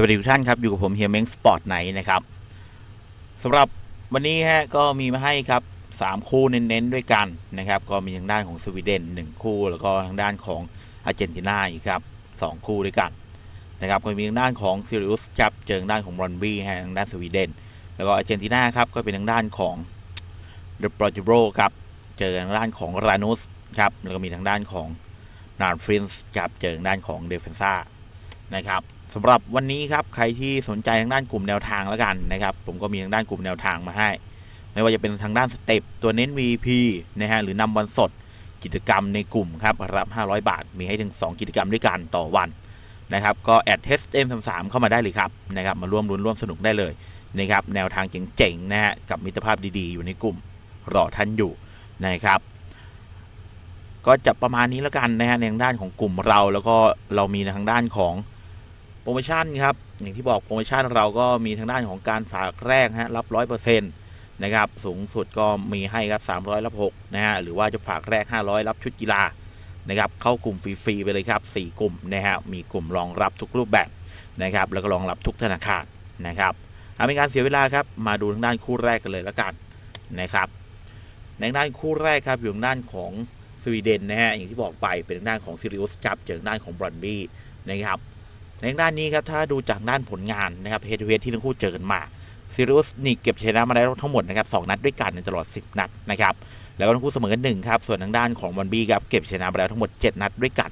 สวัสดีทุกท่านครับ อยู่กับผมเฮียเม้งสปอร์ตไนนะครับสำหรับวันนี้ฮะก็มีมาให้ครับ 3 คู่เน้นๆด้วยกันนะครับ ก็มีทางด้านของสวีเดน 1 คู่ แล้วก็ทางด้านของอาร์เจนตินาอีกครับ 2 คู่ด้วยกันนะครับก็มีทางด้านของซิริอุสจับเจอทางด้านของบรอนบี้ฮะทางด้านสวีเดน แล้วก็อาร์เจนตินาครับก็เป็นทางด้านของเดอะโปรจิโรครับเจอทางด้านของรานุสครับแล้วก็มีทางด้านของนารฟินส์ครับเจอทางด้านของเดฟเฟนซ่านะครับ สำหรับวันนี้ครับใครที่สนใจทางด้านกลุ่มแนวทางแล้วกันนะครับ ผมก็มีทางด้านกลุ่มแนวทางมาให้ ไม่ว่าจะเป็นทางด้านสเต็ปตัวเน้น VP นะฮะหรือนำวันสดกิจกรรมในกลุ่มครับรับ 500 บาท มีให้ถึง 2 กิจกรรมด้วยกันต่อวันนะครับ ก็แอด HM33 เข้ามาได้เลยครับนะครับ มาร่วมรุ้นร่วมสนุกได้เลยนะครับ แนวทางเจ๋งๆนะฮะกับมิตรภาพดีๆ อยู่ในกลุ่มรอท่านอยู่นะครับ ก็จะประมาณนี้แล้วกันนะฮะในทางด้านของกลุ่มเราแล้วก็เรามีทางด้านของ โปรโมชั่นครับอย่างที่บอกโปรโมชั่นเราก็มีทางด้านของการฝากแรกฮะรับร้อยเปอร์เซ็นต์นะครับสูงสุดก็มีให้ครับ300รับ6นะฮะหรือว่าจะฝากแรก500รับชุดกีฬานะครับเข้ากลุ่มฟรีๆไปเลยครับ4กลุ่มนะฮะมีกลุ่มรองรับทุกรูปแบบนะครับแล้วก็รองรับทุกธนาคารนะครับหาเป็นการเสียเวลาครับมาดูทางด้านคู่แรกกันเลยล้วกันนะครับในด้านคู่แรกครับอยู่ทางด้านของสวีเดนนะฮะอย่างที่บอกไปเป็นทางด้านของซิริอุสจับเจอทางด้านของบรอนบี้นะครับ ในด้านนี้ครับถ้าดูจากด้านผลงานนะครับเฮดเวทที่ทั้งคู่เจอกันมาซิริอุสนี่เก็บชนะมาได้ทั้งหมดนะครับสนัดด้วยกันในตลอด 10 นัดนะครับแล้วก็ทั้งคู่เสมอกันหนึ่งครับส่วนทางด้านของบอลบี้ครับเก็บชนะมาแล้วทั้งหมด 7 นัดด้วยกัน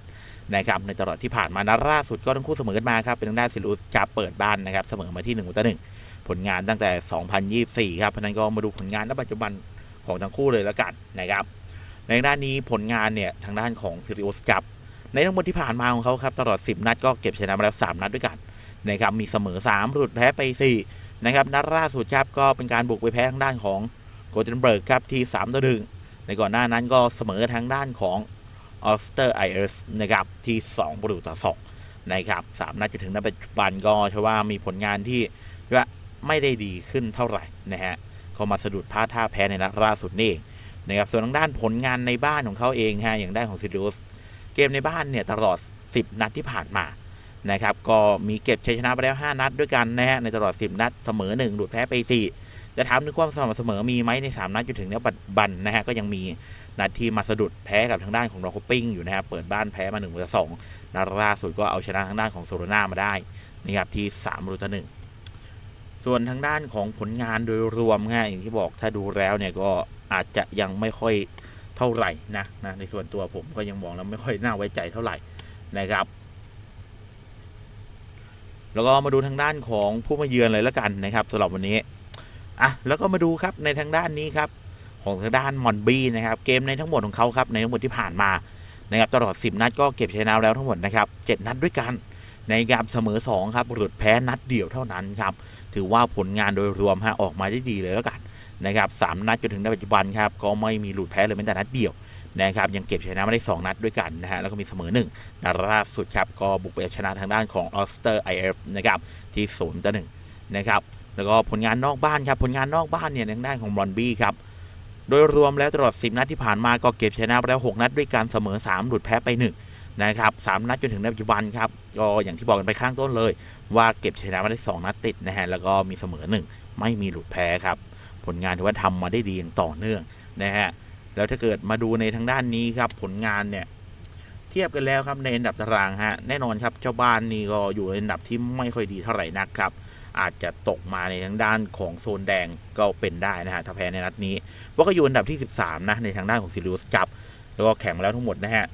นะครับในตลอดที่ผ่านมานัดล่าสุดก็ทั้งคู่เสมอกันมาครับเป็นทางด้านซิริอุสจะเปิดบ้านนะครับเสมอมาที่1นึ่งต่อหนึ่งผลงานตั้งแต่ 2024 ครับเพราะนั้นก็มาดูผลงานณปัจจุบันของทั้งคู่เลยแล้วกันนะครับในด้านนี้ผลงานเนี่ยทางด้านของซิริอุสจับ ในทั้งหมดที่ผ่านมาของเขาครับตลอด 10 นัดก็เก็บชนะมาแล้ว 3 นัดด้วยกันนะครับมีเสมอ 3 หลุดแพ้ไป4นะครับนัดล่าสุดครับก็เป็นการบุกไปแพ้ทางด้านของโกลเดนเบิร์กครับที่3ต่อ1ในก่อนหน้านั้นก็เสมอทางด้านของออสเตอร์ไอเอสนะครับที่2ประตูต่อ2นะครับ3นัดจนถึงณปัจจุบันก็เชื่อว่ามีผลงานที่ว่าไม่ได้ดีขึ้นเท่าไหร่นะฮะเขามาสะดุดพลาดท่าแพ้ในนัดล่าสุดนี่เองนะครับส่วนทางด้านผลงานในบ้านของเขาเองฮะอย่างด้านของซิลิอุส เกมในบ้านเนี่ยตลอด 10 นัดที่ผ่านมานะครับก็มีเก็บชัยชนะไปแล้ว 5 นัดด้วยกันนะฮะในตลอด 10 นัดเสมอ 1 หลุดแพ้ไป 4 จะถามถึงความสม่ำเสมอมีไหมใน 3 นัดจนถึงเนี้ยปัจจุบันนะฮะก็ยังมีนัดที่มาสะดุดแพ้กับทางด้านของดอคปิ้งอยู่นะครับเปิดบ้านแพ้มา1ต่อ2นัดล่าสุดก็เอาชนะทางด้านของโซโลนามาได้นะครับที่3ประตูต่อ1ส่วนทางด้านของผลงานโดยรวมง่ายอย่างที่บอกถ้าดูแล้วเนี่ยก็อาจจะยังไม่ค่อย เท่าไหร่นะนะในส่วนตัวผมก็ยังมองแล้วไม่ค่อยน่าไว้ใจเท่าไหร่นะครับ แล้วก็มาดูทางด้านของผู้มาเยือนเลยละกันนะครับสำหรับวันนี้อะแล้วก็มาดูครับในทางด้านนี้ครับของทางด้านมอนบี้นะครับเกมในทั้งหมดของเขาครับในทั้งหมดที่ผ่านมานะครับตลอด 10 นัดก็เก็บชนะแล้วทั้งหมดนะครับ7นัดด้วยกันในกามเสมอ2ครับหลุดแพ้นัดเดียวเท่านั้นครับถือว่าผลงานโดยรวมฮะออกมาได้ดีเลยแล้วกัน นะครับสามนัดจนถึงในปัจจุบันครับก็ไม่มีหลุดแพ้เลยแม้แต่นัดเดียวนะครับยังเก็บชนะมาได้ 2 นัดด้วยกันนะฮะแล้วก็มีเสมอ1นัดล่าสุดครับก็บุกไปชนะทางด้านของออสเตอร์ไอเอฟนะครับที่0ต่อ1นะครับแล้วก็ผลงานนอกบ้านครับผลงานนอกบ้านเนี่ยทางด้านของบรอนบี้ครับโดยรวมแล้วตลอด 10 นัดที่ผ่านมาก็เก็บชนะไปแล้ว 6 นัดด้วยกันเสมอ 3 หลุดแพ้ไป 1 นะครับสามนัดจนถึงในปัจจุบันครับก็อย่างที่บอกกันไปข้างต้นเลย ว่าเก็บชนะมาได้ 2 นัดติดนะฮะแล้วก็มีเสมอ 1 ไม่มีหลุดแพ้ครับ ผลงานถือว่าทำมาได้ดีอย่างต่อเนื่องนะฮะแล้วถ้าเกิดมาดูในทางด้านนี้ครับผลงานเนี่ยเทียบกันแล้วครับในอันดับตารางฮะแน่นอนครับเจ้าบ้านนี่ก็อยู่ในอันดับที่ไม่ค่อยดีเท่าไหร่นักครับอาจจะตกมาในทางด้านของโซนแดงก็เป็นได้นะฮะถ้าแพ้ในนัดนี้ว่าก็อยู่อันดับที่ 13 นะในทางด้านของซิลิอุสจับ แล้วก็แข่งมาแล้วทั้งหมดนะฮะ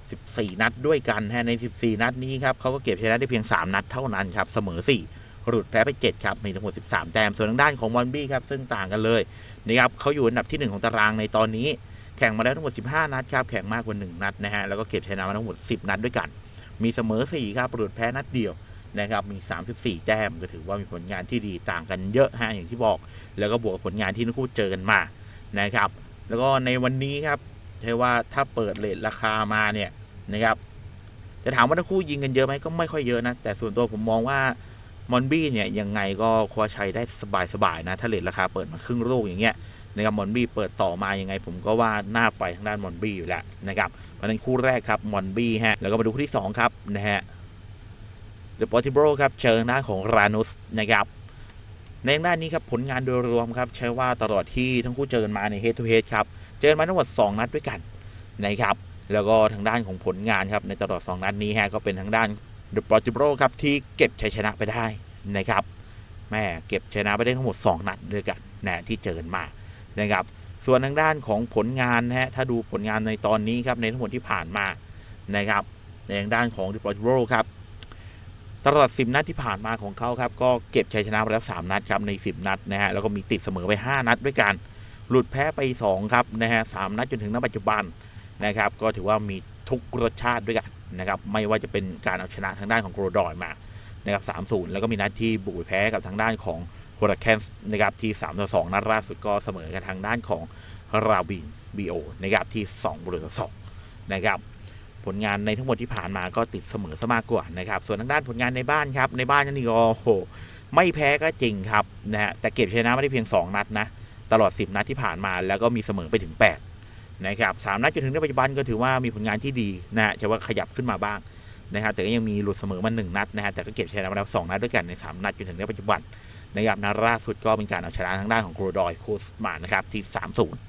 14 นัดด้วยกันฮะใน 14 นัดนี้ครับเขาก็เก็บชนะได้เพียง 3 นัดเท่านั้นครับเสมอ 4 หลุดแพ้ไป 7 ครับ มีทั้งหมด 13 แต้ม ส่วนทางด้านของวอนบี้ครับ ซึ่งต่างกันเลยนะครับเขาอยู่อันดับที่ 1 ของตารางในตอนนี้ แข่งมาแล้วทั้งหมด 15 นัดครับ แข่งมากกว่า 1 นัดนะฮะ แล้วก็เก็บชนะมาทั้งหมด 10 นัดด้วยกัน มีเสมอ 4 ครับหลุดแพ้นัดเดียวนะครับ มี 34 แต้ม ก็ถือว่ามีผลงานที่ดีต่างกันเยอะฮะ อย่างที่บอก แล้วก็บวกผลงานที่ทั้งคู่เจอกันมา นะครับ แล้วก็ในวันนี้ครับใช่ว่าถ้าเปิดเลทราคามาเนี่ยนะครับ จะถามว่าทั้งคู่ยิงกันเยอะไหมก็ไม่ค่อยเยอะนะ แต่ส่วนตัวผมมองว่า มอนบี้เนี่ยยังไงก็คว้าชัยได้สบายๆนะ ถ้าเลทราคาเปิดมาครึ่งลูกอย่างเงี้ยนะครับมอนบี้เปิดต่อมายังไง ผมก็ว่าน่าไปทางด้านมอนบี้อยู่แล้วนะครับเพราะนั้นคู่แรกครับมอนบี้ฮะแล้วก็มาดูคู่ที่ 2 ครับนะฮะเดอะปอติโบรครับเจอหน้าของรานุสนะครับในทางด้านนี้ครับผลงานโดยรวมครับใช้ว่าตลอดที่ทั้งคู่เจอกันมาใน head to head ครับเจอกันมาทั้งหมด2นัดด้วยกันนะครับแล้วก็ทางด้านของผลงานครับในตลอด 2 นัดนี้ฮะก็เป็นทางด้าน เดอะปอติโบรครับที่เก็บชัยชนะไปได้นะครับแม่เก็บชนะไปได้ทั้งหมด 2 นัดด้วยกันนะที่เจอกันมานะครับส่วนทางด้านของผลงานนะฮะถ้าดูผลงานในตอนนี้ครับในทั้งหมดที่ผ่านมานะครับในทางด้านของเดอะปอติโบรครับตลอด 10 นัดที่ผ่านมาของเขาครับก็เก็บชัยชนะไปแล้ว 3 นัดครับใน 10 นัดนะฮะแล้วก็มีติดเสมอไป 5 นัดด้วยกัน หลุดแพ้ไป 2 ครับนะฮะสนัดจนถึงณปัจจุบันนะครับก็ถือว่ามี ทุกรสชาติด้วยกันนะครับไม่ว่าจะเป็นการเอาชนะทางด้านของโกรดอยมานะครับ3-0แล้วก็มีนัดที่บุกแพ้กับทางด้านของโฮราแคนส์นะครับที่3-2นัดล่าสุดก็เสมอกันทางด้านของราบินบีโอนะครับที่2ประตูต่อ2นะครับผลงานในทั้งหมดที่ผ่านมาก็ติดเสมอซะมากกว่านะครับส่วนทางด้านผลงานในบ้านครับในบ้านนี่ก็โอ้โหไม่แพ้ก็จริงครับนะฮะแต่เก็บชนะไม่ได้เพียง 2 นัดนะตลอด 10 นัดที่ผ่านมาแล้วก็มีเสมอไปถึง 8 นะครับสามนัดจนถึงในปัจจุบันก็ถือว่ามีผลงานที่ดีนะฮะจะว่าขยับขึ้นมาบ้างนะครับแต่ก็ยังมีหลุดเสมอมา1นัดนะฮะแต่ก็เก็บชนะมาแล้ว2นัดด้วยกันใน3นัดจนถึงในปัจจุบันนะครับนัดล่าสุดก็เป็นการเอาชนะทางด้านของโกรดอยโคสมานะครับที่3-0นย์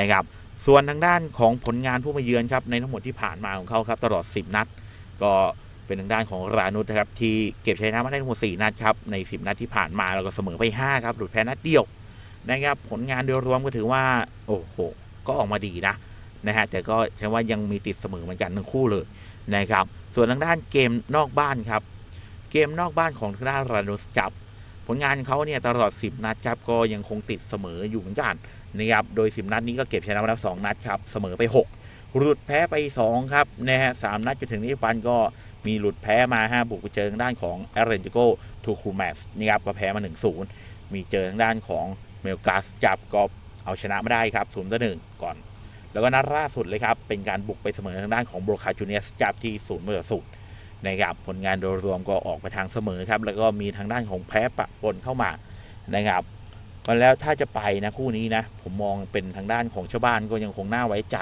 นะครับส่วนทางด้านของผลงานผู้มาเยือนครับในทั้งหมดที่ผ่านมาของเขาครับตลอด 10 นัด ก็เป็นทางด้านของรานุสนะครับที่เก็บชัยชนะมาได้ทั้งหมด4นัดครับใน 10 นัดที่ผ่านมาแล้วก็เสมอไป 5 ครับหลุดแพ้นัดเดียวนะครับผลงานโดยรวมก็ถือว่า โอ้โห ก็ออกมาดีนะนะฮะแต่ก็ใช่ว่ายังมีติดเสมอเหมือนกันทั้งคู่เลยนะครับ ส่วนทางด้านเกมนอกบ้านครับ เกมนอกบ้านของทางด้านรานุสจับ ผลงานเขาเนี่ยตลอด 10 นัดครับก็ยังคงติดเสมออยู่เหมือนกันนะครับโดย 10 นัดนี้ก็เก็บชนะมาแล้ว2นัดครับเสมอไป 6 หลุดแพ้ไป 2 ครับนะฮะสนัดจนถึงนี้ปันก็มีหลุดแพ้มาฮะบุกไปเจอทางด้านของเอเรนจิโกทูคูแมสนะครับก็แพ้มา 1-0 มีเจอทางด้านของเมลกาสจับก็ เอาชนะไม่ได้ครับ0ต่อ1ก่อน แล้วก็นัดล่าสุดเลยครับ เป็นการบุกไปเสมอทางด้านของโบรคาจูเนียสจับที่0ต่อ0นะครับผลงานโดยรวมก็ออกไปทางเสมอครับ แล้วก็มีทางด้านของแพ้ปะปนเข้ามานะครับแล้วถ้าจะไปนะคู่นี้นะ ผมมองเป็นทางด้านของชาวบ้านก็ยังคงน่าไว้ใจ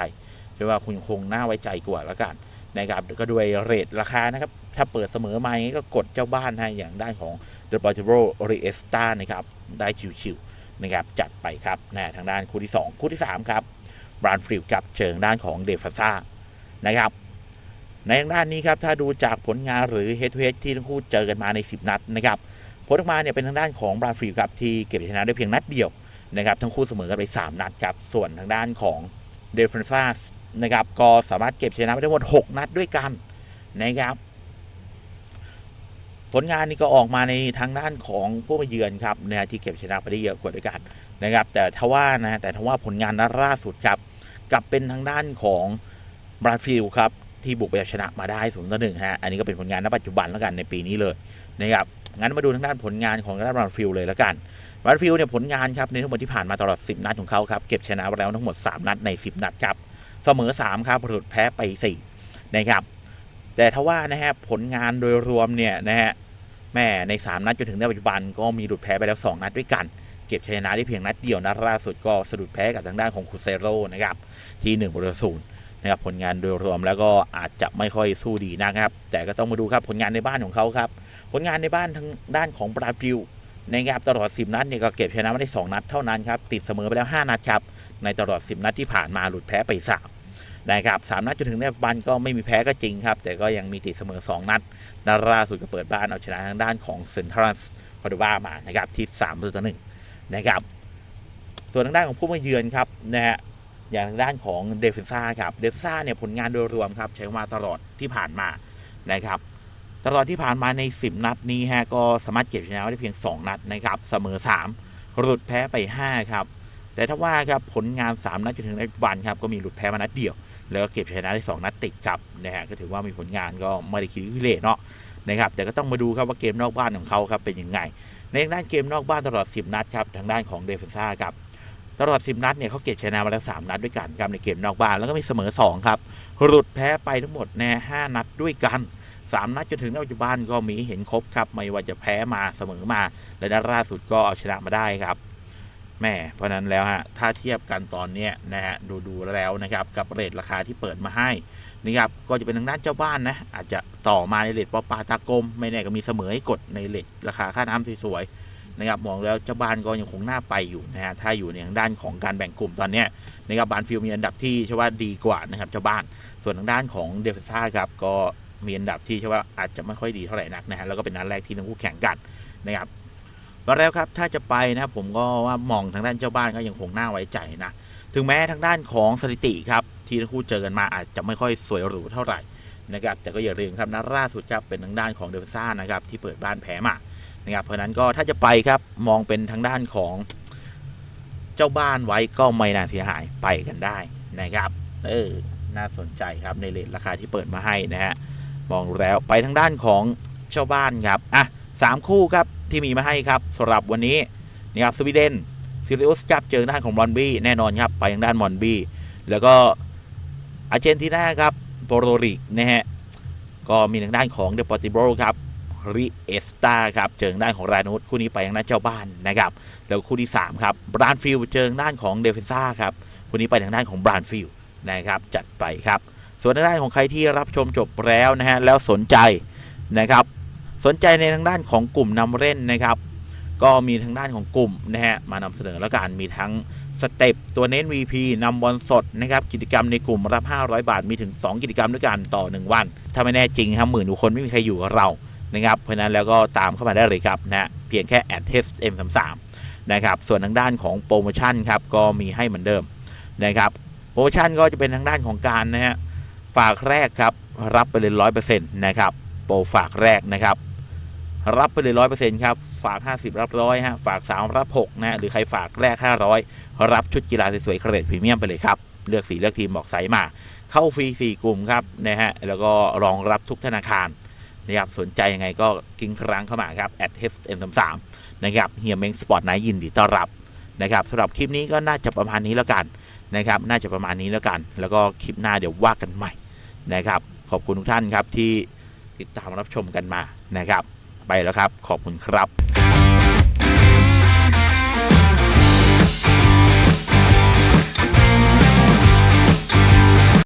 ใช่ว่าคุณคงน่าไว้ใจกว่าล้วกันนะครับก็ด้วยเรทราคานะครับ ถ้าเปิดเสมอมาก็กดเจ้าบ้านให้อย่างด้านของ The b a l t i m o r e r i e s t a นะครับ ได้ชิวๆ นะครับจัดไปครับนะทางด้านคู่ที่ 2 คู่ที่ 3 ครับบรานฟิลกับเจิงด้านของเดฟาซ่านะครับในทางด้านนี้ครับถ้าดูจากผลงานหรือ Head to Head ที่ทั้งคู่เจอกันมาใน 10 นัดนะครับผลออกมาเนี่ยเป็นทางด้านของบราฟิลครับที่เก็บชนะได้เพียงนัดเดียวนะครับทั้งคู่เสมอกันไป 3 นัดครับส่วนทางด้านของเดฟเฟนซ่านะครับก็สามารถเก็บชนะไปได้หมด 6 นัดด้วยกันนะครับ ผลงานนี้ก็ออกมาในทางด้านของผู้มาเยือนครับนะที่เก็บชนะไปได้เยอะกว่าด้วยกันนะครับ แต่ทว่านะแต่ทว่าผลงานนัดล่าสุดครับกลับเป็นทางด้านของบราซิลครับที่บุกไปชนะมาได้ศูนย์ต่อหนึ่งฮะอันนี้ก็เป็นผลงานณปัจจุบันแล้วกันในปีนี้เลยนะครับงั้นมาดูทางด้านผลงานของด้านบรันฟิลเลยแล้วกันบรันฟิลเนี่ยผลงานครับในทั้งหมดที่ผ่านมาตลอด 10 นัดของเขาครับเก็บชนะไปแล้วทั้งหมด 3 นัดใน 10 นัดครับเสมอ 3 ครับหลุดแพ้ไป4นะครับ แต่ทว่านะฮะผลงานโดยรวมเนี่ยนะฮะแม่ใน 3 นัดจนถึงในปัจจุบันก็มีหลุดแพ้ไปแล้ว 2 นัดด้วยกัน เก็บชนะได้เพียงนัดเดียวนัดล่าสุดก็สะดุดแพ้กับทางด้านของคูเซโรนะครับที่1ประตูศูนย์นะครับผลงานโดยรวมแล้วก็อาจจะไม่ค่อยสู้ดีนะครับ แต่ก็ต้องมาดูครับผลงานในบ้านของเขาครับผลงานในบ้านทางด้านของบราซิลนะครับตลอด 10 นัดเนี่ยก็เก็บชนะมาได้ 2 นัดเท่านั้นครับติดเสมอไปแล้ว 5 นัดครับในตลอด 10 นัดที่ผ่านมาหลุดแพ้ไป3 นะครับ3นัดจนถึงในปัจจุบันก็ไม่มีแพ้ก็จริงครับ แต่ก็ยังมีติดเสมอ 2 นัดนัดล่าสุดก็เปิดบ้านเอาชนะทางด้านของเซนทรัส์คอร์ดบามานะครับที่3ต่อหนึ่งนะครับส่วนทางด้านของผู้มาเยือนครับนะฮะอย่างทางด้านของเดฟเฟนซ่าครับเดฟเฟนซ่าเนี่ยผลงานโดยรวมครับใช้มาตลอดที่ผ่านมานะครับตลอดที่ผ่านมาใน 10 นัดนี้ฮะก็สามารถเก็บชนะได้เพียง 2 นัดนะครับเสมอ 3 หลุดแพ้ไป 5 ครับ แต่ถ้าว่าครับผลงาน 3 นัดจนถึงในปัจจุบันครับก็มีหลุดแพ้มานัดเดียว แล้วก็เก็บชนะได้ 2 นัดติดครับนะฮะก็ถือว่ามีผลงานก็ไม่ได้คิดวิเลเนาะนะครับแต่ก็ต้องมาดูครับว่าเกมนอกบ้านของเขาครับเป็นยังไง ในด้านเกมนอกบ้านตลอด 10 นัดครับทางด้านของเดฟเฟนซ่าครับตลอด 10 นัดเนี่ยเขาเก็บชนะมาแล้ว 3 นัดด้วยกันครับในเกมนอกบ้านแล้วก็มีเสมอ 2 ครับหลุดแพ้ไปทั้งหมดแน่5นัดด้วยกันสามนัดจนถึงปัจจุบันก็มีเห็นครบครับ ไม่ว่าจะแพ้มาเสมอมา และนัดล่าสุดก็เอาชนะมาได้ครับ แม่เพราะนั้นแล้วฮะถ้าเทียบกันตอนนี้นะฮะดูดูแล้วนะครับกับเรทราคาที่เปิดมาให้นะครับก็จะเป็นทางด้านเจ้าบ้านนะอาจจะต่อมาในเรทปอปาตากลมไม่แน่ก็มีเสมอให้กดในเรทราคาค่าน้ำสวยๆนะครับมองแล้วเจ้าบ้านก็ยังคงน่าไปอยู่นะฮะถ้าอยู่ในทางด้านของการแบ่งกลุ่มตอนนี้นะครับบานฟิลมีอันดับที่ใช่ว่าดีกว่านะครับเจ้าบ้านส่วนทางด้านของเดฟซ่าครับก็มีอันดับที่ใช่ว่าอาจจะไม่ค่อยดีเท่าไหร่นักนะฮะแล้วก็เป็นนัดแรกที่ทั้งคู่แข่งกันนะครับ แล้วครับถ้าจะไปนะผมก็ว่ามองทางด้านเจ้าบ้านก็ยังคงน่าไว้ใจนะถึงแม้ทางด้านของสถิติครับที่ทั้งคู่เจอกันมาอาจจะไม่ค่อยสวยหรูเท่าไหร่นะครับแต่ก็อย่าลืมครับนัดล่าสุดครับเป็นทางด้านของเดฟซ่านะครับที่เปิดบ้านแพ้มานะครับเพราะนั้นก็ถ้าจะไปครับมองเป็นทางด้านของเจ้าบ้านไว้ก็ไม่น่าเสียหายไปกันได้นะครับเออน่าสนใจครับในเลทราคาที่เปิดมาให้นะฮะมองแล้วไปทางด้านของเจ้าบ้านครับอะสามคู่ครับ ที่มีมาให้ครับสำหรับวันนี้นะครับสวีเดนซิริอุสจับเจอด้านของมอนบี้แน่นอนครับไปทางด้านมอนบี้แล้วก็อาร์เจนตินาครับโปรโตริกนะฮะก็มีทางด้านของเดปอติโบครับริเอสตาครับเจอทางด้านของรานุสคู่นี้ไปทางด้านเจ้าบ้านนะครับแล้วคู่ที่3ครับบรานฟิลเจอทางด้านของเดฟเฟนซ่าครับคู่นี้ไปทางด้านของบรานฟิลนะครับจัดไปครับส่วนทางด้านของใครที่รับชมจบแล้วนะฮะแล้วสนใจนะครับ สนใจในทางด้านของกลุ่มนำเล่นนะครับ ก็มีทางด้านของกลุ่มนะฮะมานำเสนอแล้วกันมีทั้งสเต็ปตัวเน้น VP นำบอลสดนะครับกิจกรรมในกลุ่มรับ 500 บาทมีถึง 2 กิจกรรมด้วยกันต่อ 1 วัน ถ้าไม่แน่จริงครับหมื่นกว่คนไม่มีใครอยู่กับเรานะครับเพราะนั้นแล้วก็ตามเข้ามาได้เลยครับนะเพียงแค่แอด HM33 นะครับส่วนทางด้านของโปรโมชั่นครับก็มีให้เหมือนเดิมนะครับโปรโมชั่นก็จะเป็นทางด้านของการนะฮะฝากแรกครับรับไปเลย100%นะครับโปรฝากแรกนะครับ รับไปเลยร้อยเปอร์เซ็นต์ครับ ฝาก 50 รับร้อยฮะ ฝาก 3 รับ 6 นะ หรือใครฝากแรก 500 รับชุดกีฬาสวยๆเครดพรีเมียมไปเลยครับ เลือกสีเลือกทีมบอกไซส์มา เข้าฟรี 4 กลุ่มครับนะฮะ แล้วก็รองรับทุกธนาคารนะครับสนใจยังไงก็กิ้งครั้งเข้ามาครับ at h m 3 3 นะครับเฮียเม้งสปอร์ตไนท์ยินดีต้อนรับนะครับสำหรับคลิปนี้ก็น่าจะประมาณนี้แล้วกันนะครับ น่าจะประมาณนี้แล้วกัน แล้วก็คลิปหน้าเดี๋ยวว่ากันใหม่นะครับ ขอบคุณทุกท่านครับที่ติดตามรับชมกันมานะครับ ไปแล้วครับ ขอบคุณครับ